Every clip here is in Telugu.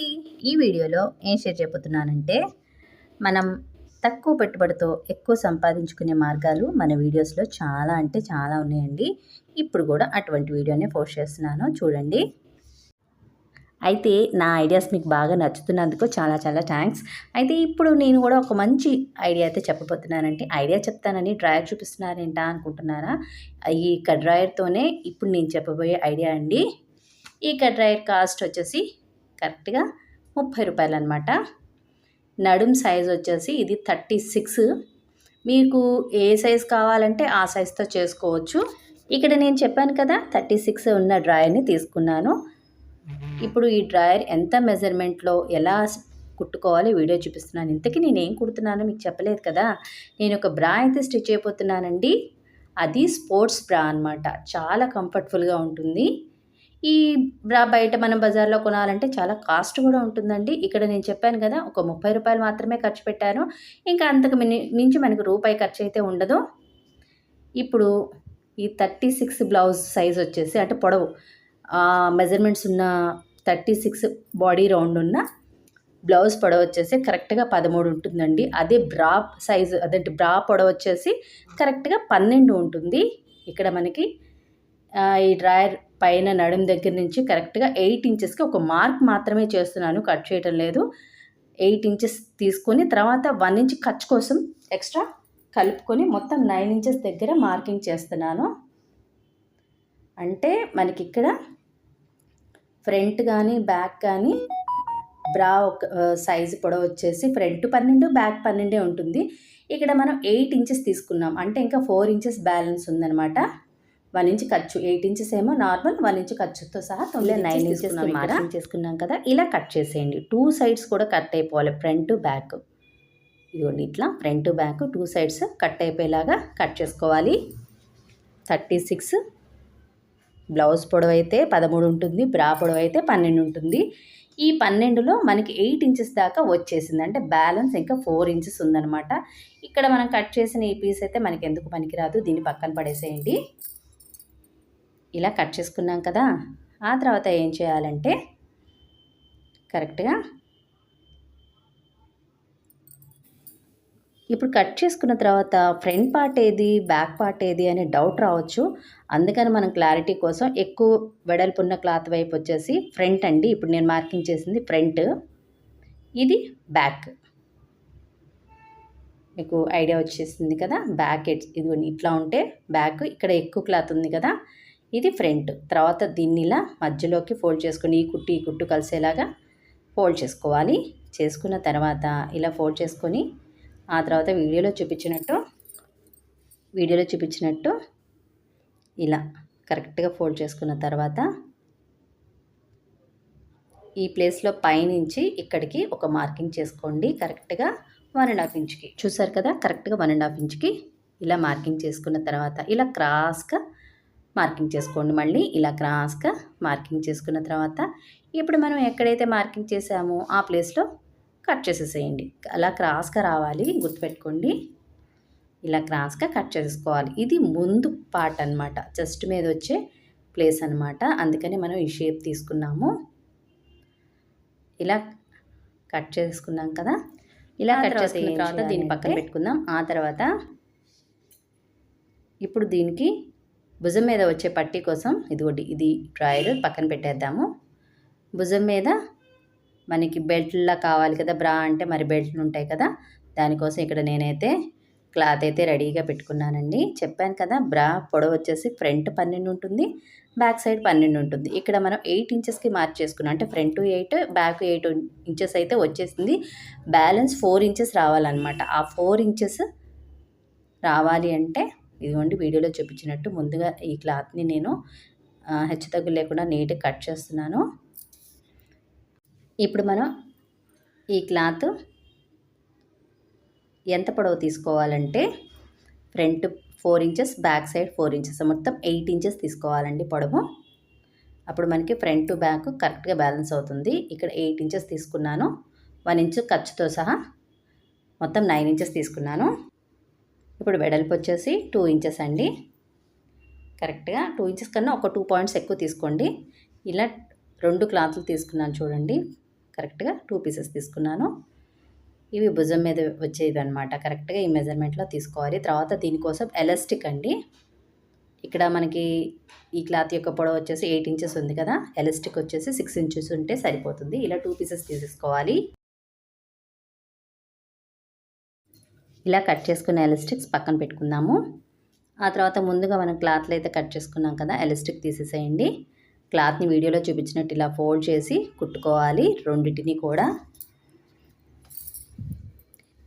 అండి ఈ వీడియోలో ఏం షేర్ చేయబోతున్నానంటే మనం తక్కువ పెట్టుబడితో ఎక్కువ సంపాదించుకునే మార్గాలు మన వీడియోస్లో చాలా అంటే చాలా ఉన్నాయండి. ఇప్పుడు కూడా అటువంటి వీడియోనే పోస్ట్ చేస్తున్నాను. చూడండి. అయితే నా ఐడియాస్ మీకు బాగా నచ్చుతున్నందుకు చాలా చాలా థ్యాంక్స్. అయితే ఇప్పుడు నేను కూడా ఒక మంచి ఐడియా అయితే చెప్పబోతున్నానంటే ఐడియా చెప్తానని డ్రాయర్ చూపిస్తున్నారేంటా అనుకుంటున్నారా? ఈ డ్రాయర్తోనే ఇప్పుడు నేను చెప్పబోయే ఐడియా అండి. ఈ డ్రాయర్ కాస్ట్ వచ్చేసి కరెక్ట్గా ముప్పై రూపాయలు అనమాట నడుం సైజ్ వచ్చేసి ఇది థర్టీ సిక్స్. మీకు ఏ సైజ్ కావాలంటే ఆ సైజ్తో చేసుకోవచ్చు. ఇక్కడ నేను చెప్పాను కదా థర్టీ సిక్స్ ఉన్న డ్రాయర్ని తీసుకున్నాను. ఇప్పుడు ఈ డ్రాయర్ ఎంత మెజర్మెంట్లో ఎలా కుట్టుకోవాలి వీడియో చూపిస్తున్నాను. ఇంతకీ నేను ఏం కుడుతున్నానో మీకు చెప్పలేదు కదా. నేను ఒక బ్రా అయితే స్టిచ్ అయిపోతున్నానండి. అది స్పోర్ట్స్ బ్రా అనమాట చాలా కంఫర్ట్ఫుల్గా ఉంటుంది. ఈ బ్రా బయట మనం బజార్లో కొనాలంటే చాలా కాస్ట్ కూడా ఉంటుందండి. ఇక్కడ నేను చెప్పాను కదా ఒక ముప్పై రూపాయలు మాత్రమే ఖర్చు పెట్టాను. ఇంకా అంతకు మించి మనకు రూపాయి ఖర్చు అయితే ఉండదు. ఇప్పుడు ఈ థర్టీ సిక్స్ బ్లౌజ్ సైజ్ వచ్చేసి అంటే పొడవు మెజర్మెంట్స్ ఉన్న థర్టీ సిక్స్ బాడీ రౌండ్ ఉన్న బ్లౌజ్ పొడవు వచ్చేసి కరెక్ట్గా పదమూడు ఉంటుందండి. అదే బ్రా సైజు అదే బ్రా పొడవు వచ్చేసి కరెక్ట్గా పన్నెండు ఉంటుంది. ఇక్కడ మనకి ఈ డ్రాయర్ పైన నడుం దగ్గర నుంచి కరెక్ట్గా ఎయిట్ ఇంచెస్కి ఒక మార్క్ మాత్రమే చేస్తున్నాను కట్ చేయటం లేదు. ఎయిట్ ఇంచెస్ తీసుకొని తర్వాత వన్ ఇంచ్ ఖర్చు కోసం ఎక్స్ట్రా కలుపుకొని మొత్తం నైన్ ఇంచెస్ దగ్గర మార్కింగ్ చేస్తున్నాను. అంటే మనకి ఇక్కడ ఫ్రంట్ కానీ బ్యాక్ కానీ బ్రా ఒక సైజు పొడవు వచ్చేసి ఫ్రంట్ పన్నెండు బ్యాక్ పన్నెండే ఉంటుంది. ఇక్కడ మనం ఎయిట్ ఇంచెస్ తీసుకున్నాం. అంటే ఇంకా ఫోర్ ఇంచెస్ బ్యాలెన్స్ ఉందనమాట వన్ ఇంచ్ ఖర్చు ఎయిట్ ఇంచెస్ ఏమో నార్మల్ వన్ ఇంచ్ ఖర్చుతో సహా తొమ్మిది నైన్ ఇంచెస్ మార్కింగ్ చేసుకున్నాం కదా ఇలా కట్ చేసేయండి. టూ సైడ్స్ కూడా కట్ అయిపోవాలి ఫ్రంట్ బ్యాక్. ఇదిగోండి ఇట్లా front back two sides cut అయిపోయేలాగా cut చేసుకోవాలి. థర్టీ సిక్స్ బ్లౌజ్ పొడవు అయితే పదమూడు ఉంటుంది బ్రా పొడవు అయితే పన్నెండు ఉంటుంది. ఈ పన్నెండులో మనకి ఎయిట్ ఇంచెస్ దాకా వచ్చేసింది. అంటే బ్యాలెన్స్ ఇంకా ఫోర్ ఇంచెస్ ఉందనమాట ఇక్కడ మనం కట్ చేసిన ఈ పీస్ అయితే మనకి ఎందుకు పనికిరాదు దీన్ని పక్కన పడేసేయండి. ఇలా కట్ చేసుకున్నాం కదా ఆ తర్వాత ఏం చేయాలంటే కరెక్ట్గా ఇప్పుడు కట్ చేసుకున్న తర్వాత ఫ్రంట్ పార్ట్ ఏది బ్యాక్ పార్ట్ ఏది అనే డౌట్ రావచ్చు. అందుకని మనం క్లారిటీ కోసం ఎక్కువ వెడల్పున్న క్లాత్ వైపు వచ్చేసి ఫ్రంట్ అండి. ఇప్పుడు నేను మార్కింగ్ చేసింది ఫ్రంట్. ఇది బ్యాక్. మీకు ఐడియా వచ్చేసింది కదా బ్యాక్ ఇది ఇట్లా ఉంటే బ్యాక్ ఇక్కడ ఎక్కువ క్లాత్ ఉంది కదా ఇది ఫ్రంట్. తర్వాత దీన్ని ఇలా మధ్యలోకి ఫోల్డ్ చేసుకుని ఈ కుట్టు ఈ కుట్టు కలిసేలాగా ఫోల్డ్ చేసుకోవాలి. చేసుకున్న తర్వాత ఇలా ఫోల్డ్ చేసుకొని ఆ తర్వాత వీడియోలో చూపించినట్టు వీడియోలో చూపించినట్టు ఇలా కరెక్ట్గా ఫోల్డ్ చేసుకున్న తర్వాత ఈ ప్లేస్లో పైనుంచి ఇక్కడికి ఒక మార్కింగ్ చేసుకోండి. కరెక్ట్గా వన్ అండ్ హాఫ్ ఇంచ్కి. చూసారు కదా? కరెక్ట్గా వన్ అండ్ హాఫ్ ఇంచ్కి ఇలా మార్కింగ్ చేసుకున్న తర్వాత ఇలా క్రాస్గా మార్కింగ్ చేసుకోండి మళ్ళీ. ఇలా క్రాస్గా మార్కింగ్ చేసుకున్న తర్వాత ఇప్పుడు మనం ఎక్కడైతే మార్కింగ్ చేసామో ఆ ప్లేస్లో కట్ చేసేసేయండి. అలా క్రాస్గా రావాలి గుర్తుపెట్టుకోండి. ఇలా క్రాస్గా కట్ చేసుకోవాలి ఇది ముందు పార్ట్ అనమాట చెస్ట్ మీద వచ్చే ప్లేస్ అనమాట అందుకని మనం ఈ షేప్ తీసుకున్నాము. ఇలా కట్ చేసుకున్నాం కదా. ఇలా కట్ చేసుకున్న తర్వాత దీన్ని పక్కన పెట్టుకుందాం. ఆ తర్వాత ఇప్పుడు దీనికి భుజం మీద వచ్చే పట్టీ కోసం ఇదిగోటి ఇది డ్రాయర్ పక్కన పెట్టేద్దాము. భుజం మీద మనకి బెల్ట్లా కావాలి కదా బ్రా అంటే మరి బెల్ట్లు ఉంటాయి కదా దానికోసం ఇక్కడ నేనైతే క్లాత్ అయితే రెడీగా పెట్టుకున్నానండి. చెప్పాను కదా బ్రా పొడవు వచ్చేసి ఫ్రంట్ పన్నెండు ఉంటుంది బ్యాక్ సైడ్ పన్నెండు ఉంటుంది. ఇక్కడ మనం ఎయిట్ ఇంచెస్కి మార్క్ చేసుకున్నాం అంటే front eight back eight inches అయితే వచ్చేసింది. బ్యాలెన్స్ ఫోర్ ఇంచెస్ రావాలన్నమాట. ఆ ఫోర్ ఇంచెస్ రావాలి అంటే ఇదిగోండి వీడియోలో చూపించినట్టు ముందుగా ఈ క్లాత్ని నేను హెచ్చు తగ్గు లేకుండా నీట్గా కట్ చేస్తున్నాను. ఇప్పుడు మనం ఈ క్లాత్ ఎంత పొడవు తీసుకోవాలంటే front four inches back side four inches మొత్తం ఎయిట్ ఇంచెస్ తీసుకోవాలండి పొడవు. అప్పుడు మనకి ఫ్రంట్ టు బ్యాక్ కరెక్ట్గా బ్యాలెన్స్ అవుతుంది. ఇక్కడ ఎయిట్ ఇంచెస్ తీసుకున్నాను. వన్ ఇంచు ఖర్చుతో సహా మొత్తం నైన్ ఇంచెస్ తీసుకున్నాను. ఇప్పుడు వెడల్పు వచ్చేసి టూ ఇంచెస్ అండి. కరెక్ట్గా టూ ఇంచెస్ కన్నా ఒక టూ పాయింట్స్ ఎక్కువ తీసుకోండి. ఇలా రెండు క్లాత్లు తీసుకున్నాను చూడండి. కరెక్ట్గా టూ పీసెస్ తీసుకున్నాను. ఇవి భుజం మీద వచ్చేవి అనమాట కరెక్ట్గా ఈ మెజర్మెంట్లో తీసుకోవాలి. తర్వాత దీనికోసం ఎలాస్టిక్ అండి. ఇక్కడ మనకి ఈ క్లాత్ యొక్క పొడవు వచ్చేసి ఎయిట్ ఇంచెస్ ఉంది కదా. ఎలాస్టిక్ వచ్చేసి సిక్స్ ఇంచెస్ ఉంటే సరిపోతుంది. ఇలా టూ పీసెస్ తీసేసుకోవాలి. ఇలా కట్ చేసుకున్న ఎలాస్టిక్స్ పక్కన పెట్టుకుందాము. ఆ తర్వాత ముందుగా మనం క్లాత్లు అయితే కట్ చేసుకున్నాం కదా ఎలాస్టిక్ తీసేసేయండి. క్లాత్ని వీడియోలో చూపించినట్టు ఇలా ఫోల్డ్ చేసి కుట్టుకోవాలి రెండింటిని కూడా.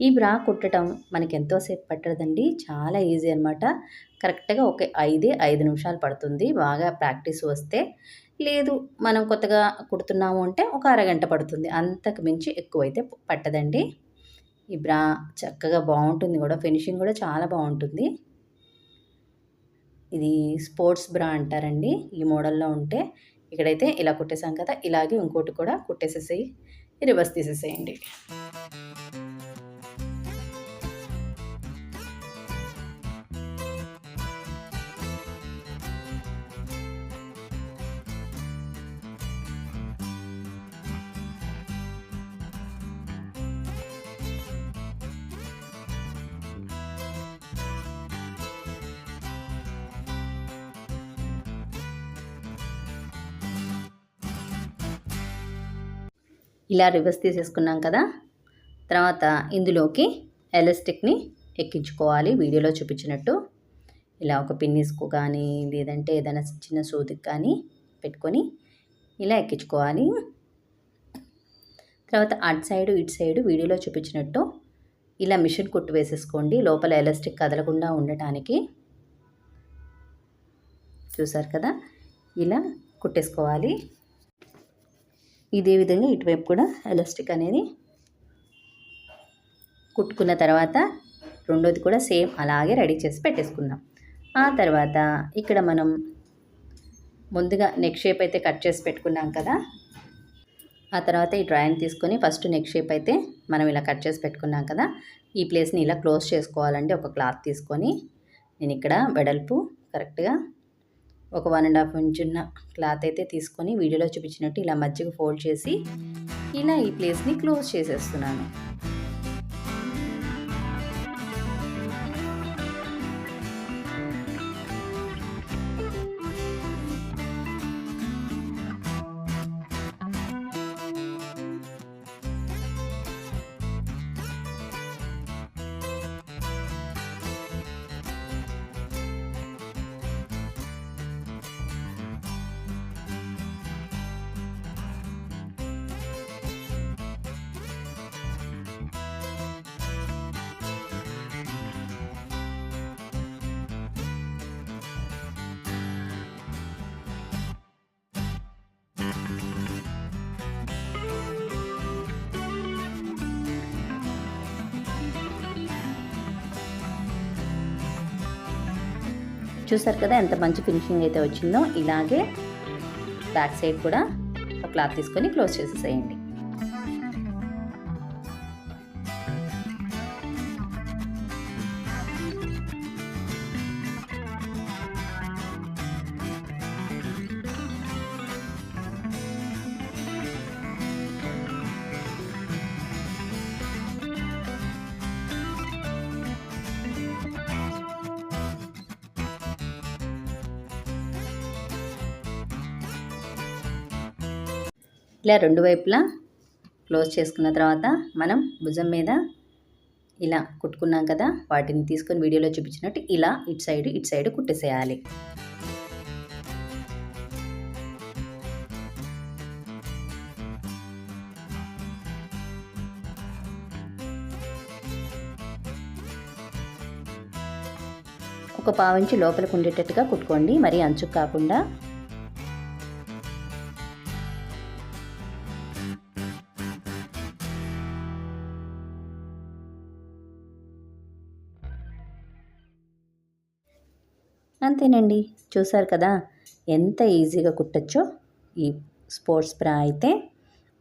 ఈ బ్రా కుట్టడం మనకి ఎంతోసేపు పట్టదండి చాలా ఈజీ అనమాట కరెక్ట్గా ఒక ఐదే ఐదు నిమిషాలు పడుతుంది బాగా ప్రాక్టీస్ వస్తే. లేదు మనం కొత్తగా కుడుతున్నాము అంటే ఒక అరగంట పడుతుంది అంతకు మించి ఎక్కువైతే పట్టదండి. ఈ బ్రా చక్కగా బాగుంటుంది కూడా. ఫినిషింగ్ కూడా చాలా బాగుంటుంది. ఇది స్పోర్ట్స్ బ్రా అంటారండి. ఈ మోడల్లో ఉంటే ఇక్కడైతే ఇలా కుట్టేసాం కదా ఇలాగే ఇంకోటి కూడా కుట్టేసేసి రివర్స్ తీసేసేయండి. ఇలా రివర్స్ తీసేసుకున్నాం కదా. తర్వాత ఇందులోకి ఎలాస్టిక్ని ఎక్కించుకోవాలి. వీడియోలో చూపించినట్టు. ఇలా ఒక పిన్నిస్కు కానీ లేదంటే ఏదైనా చిన్న సూదికి కానీ పెట్టుకొని ఇలా ఎక్కించుకోవాలి. తర్వాత అటు సైడు ఇటు సైడు వీడియోలో చూపించినట్టు ఇలా మిషన్ కుట్టు వేసేసుకోండి. లోపల ఎలాస్టిక్ కదలకుండా ఉండటానికి. చూసారు కదా? ఇలా కుట్టేసుకోవాలి. ఇదే విధంగా ఇటువైపు కూడా ఎలాస్టిక్ అనేది కుట్టుకున్న తర్వాత రెండోది కూడా సేమ్ అలాగే రెడీ చేసి పెట్టేసుకుందాం. ఆ తర్వాత ఇక్కడ మనం ముందుగా నెక్ షేప్ అయితే కట్ చేసి పెట్టుకున్నాం కదా. ఆ తర్వాత ఈ డ్రాయింగ్ తీసుకొని ఫస్ట్ నెక్ షేప్ అయితే మనం ఇలా కట్ చేసి పెట్టుకున్నాం కదా. ఈ ప్లేస్ని ఇలా క్లోజ్ చేసుకోవాలండి ఒక క్లాత్ తీసుకొని. నేను ఇక్కడ వెడల్పు కరెక్ట్గా ఒక వన్ అండ్ హాఫ్ ఇంచ్ ఉన్న క్లాత్ అయితే తీసుకొని వీడియోలో చూపించినట్టు ఇలా మధ్యకు ఫోల్డ్ చేసి ఇలా ఈ ప్లేస్ని క్లోజ్ చేసేస్తున్నాను. చూసారు కదా ఎంత మంచి ఫినిషింగ్ అయితే వచ్చిందో ఇలాగే బ్యాక్ సైడ్ కూడా ఒక క్లాత్ తీసుకొని క్లోజ్ చేసేసేయండి. ఇలా రెండు వైపులా క్లోజ్ చేసుకున్న తర్వాత మనం భుజం మీద ఇలా కుట్టుకున్నాం కదా వాటిని తీసుకొని వీడియోలో చూపించినట్టు ఇలా ఇటు సైడ్ ఇటు సైడ్ కుట్టేసేయాలి. ఒక పావించి లోపలికి ఉండేటట్టుగా కుట్టుకోండి. మరి అంచుకు కాకుండా అంతేనండి. చూసారు కదా ఎంత ఈజీగా కుట్టచ్చో. ఈ స్పోర్ట్స్ బ్రా అయితే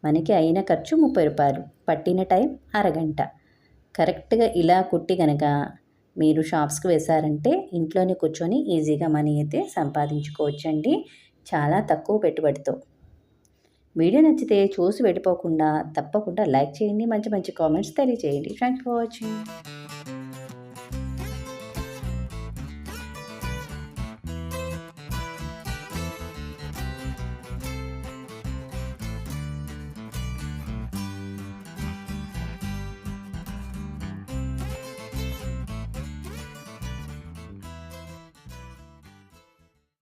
మనకి అయిన ఖర్చు ముప్పై రూపాయలు పట్టిన టైం అరగంట. కరెక్ట్గా ఇలా కుట్టి కనుక మీరు షాప్స్కి వేశారంటే ఇంట్లోనే కూర్చొని ఈజీగా మనీ అయితే సంపాదించుకోవచ్చండి. చాలా తక్కువ పెట్టుబడితో. వీడియో నచ్చితే చూసి వెళ్ళిపోకుండా తప్పకుండా లైక్ చేయండి మంచి మంచి కామెంట్స్ తెలియజేయండి. Thank for watching.